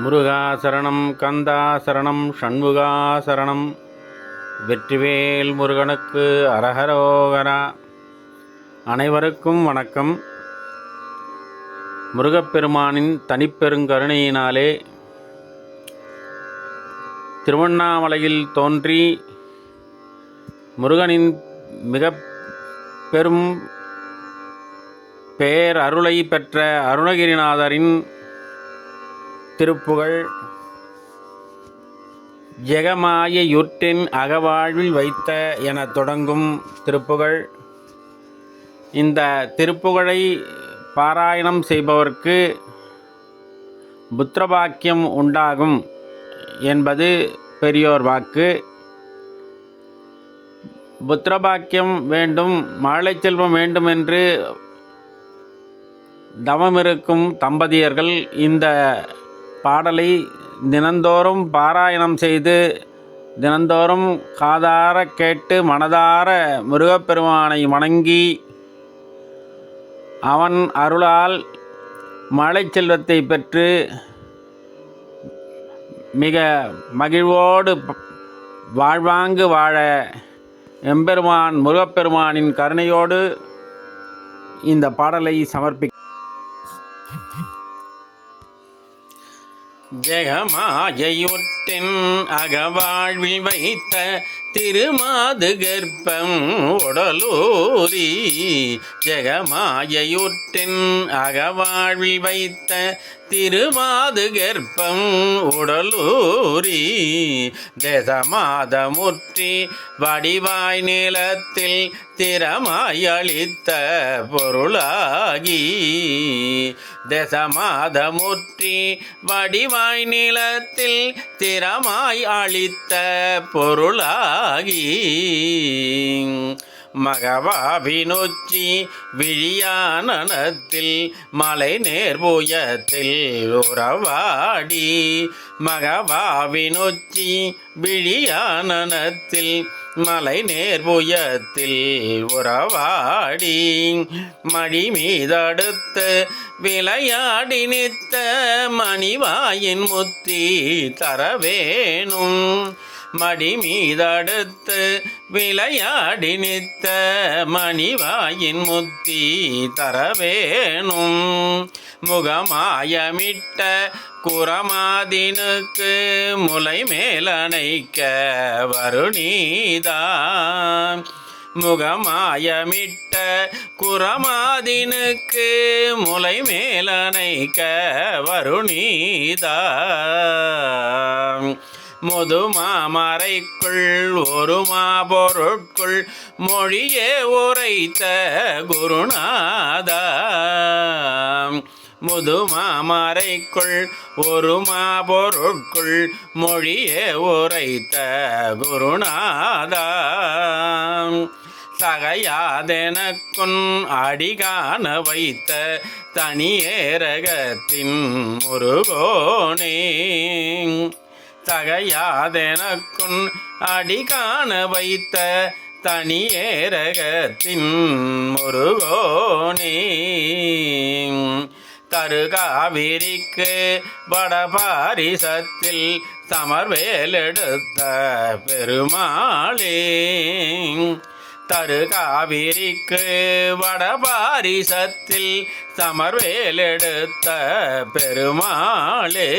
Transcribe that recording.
முருகா சரணம் கந்தா சரணம் சண்முகா சரணம் வெற்றிவேல் முருகனுக்கு அரஹரோகரா. அனைவருக்கும் வணக்கம். முருகப்பெருமானின் தனிப்பெருங்கருணையினாலே திருவண்ணாமலையில் தோன்றி முருகனின் மிக பெரும் பேர் அருளை பெற்ற அருணகிரிநாதரின் திருப்புகழ். ஜெகமாய யுற்றின் அகவாழ்வில் வைத்த என தொடங்கும் திருப்புகழ். இந்த திருப்புகழை பாராயணம் செய்பவர்க்கு புத்திரபாக்கியம் உண்டாகும் என்பது பெரியோர் வாக்கு. புத்திரபாக்கியம் வேண்டும் மழை செல்வம் வேண்டும் என்று தவமிருக்கும் தம்பதியர்கள் இந்த பாடலை தினந்தோறும் பாராயணம் செய்து தினந்தோறும் காதார கேட்டு மனதார முருகப்பெருமானை வணங்கி அவன் அருளால் மழை செல்வத்தை பெற்று மிக மகிழ்வோடு ப- வாழ்வாங்கு வாழ எம்பெருமான் முருகப்பெருமானின் கருணையோடு இந்த பாடலை சமர்ப்பி ஜெகமாயையொட்டின் அகவாழ்வி வைத்த திருமாது கர்ப்பம் உடலூரி. ஜெகமாயையொற்றின் அகவாழ்வி வைத்த திருமாது கர்ப்பம் உடலூரி. தேசமாதமுற்றி வடிவாய் நிலத்தில் திறமாயளித்த பொருளாகி. தசமாதமுற்றி வடிவாய் நிலத்தில் திறமாய் அளித்த பொருளாகி. மகவாபினொச்சி விழியானனத்தில் மலை நேர்புயத்தில் உறவாடி. மகவாவினொச்சி விழியானனத்தில் மலை நேர்புயத்தில் உறவாடி மடி மீதடுத்து விளையாடி நித்த மணிவாயின் முத்தி தரவேணும். மடி மீதடுத்து விளையாடி நித்த மணிவாயின் முத்தி தரவேணும். முகமாயமிட்ட குரமாதினுக்கு முலை மேலணைக்க வருணீதான் முகமாயமிட்ட குரமாதினுக்கு முலை மேலணைக்க வருணீதான் முது மாமறைக்குள் ஒரு மாபொருட்குள் மொழியே உரைத்த குருநாதா. முது மாமறைக்குள் ஒரு மாபொருட்குள் மொழியே உரைத்த குருநாதா. தகையாதெனக்குன் அடிகாண வைத்த தனியேரகத்தின் முருகோனே. தகையாதெனக்குன் அடிகாண வைத்த தனியேரகத்தின் முருகோனே. தருகாவிரிக்கு வடபாரிசத்தில் சமர்வேலெடுத்த பெருமாளே. தரு காவிரிக்கு வடபாரிசத்தில் சமர்வேலெடுத்த பெருமாளே.